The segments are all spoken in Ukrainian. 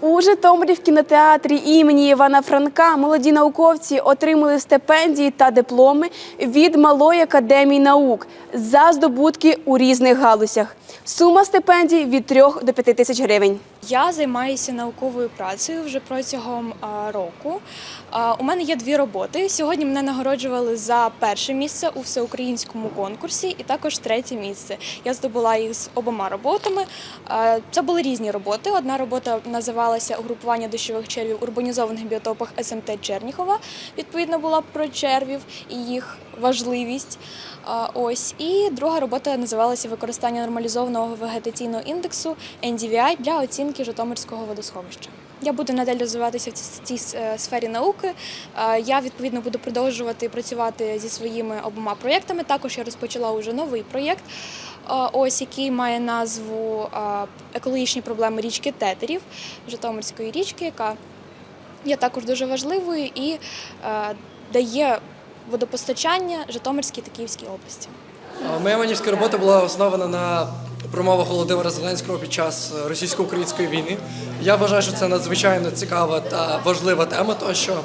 У Житомирі в кінотеатрі імені Івана Франка молоді науковці отримали стипендії та дипломи від Малої академії наук за здобутки у різних галузях. Сума стипендій від 3 до 5 тисяч гривень. Я займаюся науковою працею вже протягом року. У мене є дві роботи. Сьогодні мене нагороджували за перше місце у всеукраїнському конкурсі і також третє місце. Я здобула їх з обома роботами. Це були різні роботи. Одна робота називалася Угрупування дощових червів в урбанізованих біотопах СМТ Черніхова. Відповідно, була про червів і їх важливість. Ось і друга робота називалася Використання нормалізованого вегетаційного індексу NDVI для оцінки Житомирського водосховища. Я буду надалі розвиватися в цій- е, сфері науки. Е, Я відповідно буду продовжувати працювати зі своїми обома проєктами. Також я розпочала уже новий проєкт, е, ось який має назву Екологічні проблеми річки Тетерів Житомирської річки, яка є також дуже важливою і дає водопостачання Житомирській та Київській області. Моя манівська робота була основана на промовах Володимира Зеленського під час е, російсько-української війни. Я вважаю, що це надзвичайно цікава та важлива тема, тому що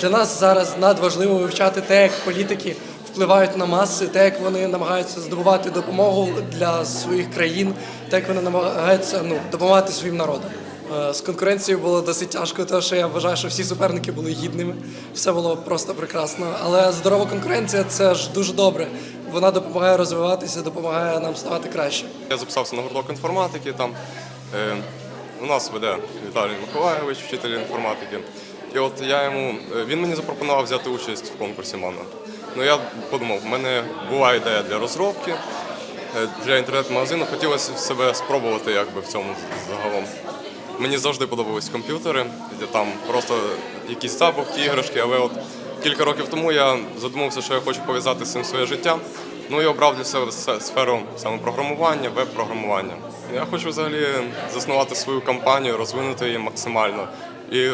для нас зараз надважливо вивчати те, як політики впливають на маси, те, як вони намагаються здобувати допомогу для своїх країн, те, як вони намагаються ну, допомагати своїм народам. Е, З конкуренцією було досить тяжко, тому що я вважаю, що всі суперники були гідними. Все було просто прекрасно. Але здорова конкуренція це ж дуже добре. Вона допомагає розвиватися, допомагає нам ставати краще. Я записався на гурток інформатики. Там е, у нас веде Віталій Миколайович, вчитель інформатики. І от я йому е, він мені запропонував взяти участь в конкурсі Мана. Ну я подумав, в мене була ідея для розробки, е, для інтернет-магазину. Хотілося себе спробувати якби в цьому загалом. Мені завжди подобались комп'ютери, там просто якісь забавки, іграшки, але от кілька років тому я задумався, що я хочу пов'язати з цим своє життя. Ну і обрав для себе сферу саме програмування, веб-програмування. Я хочу взагалі заснувати свою компанію, розвинути її максимально. І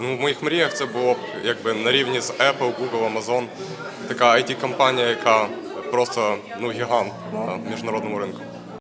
ну, в моїх мріях це було б якби на рівні з Apple, Google, Amazon. Така IT-компанія, яка просто ну, гігант на міжнародному ринку.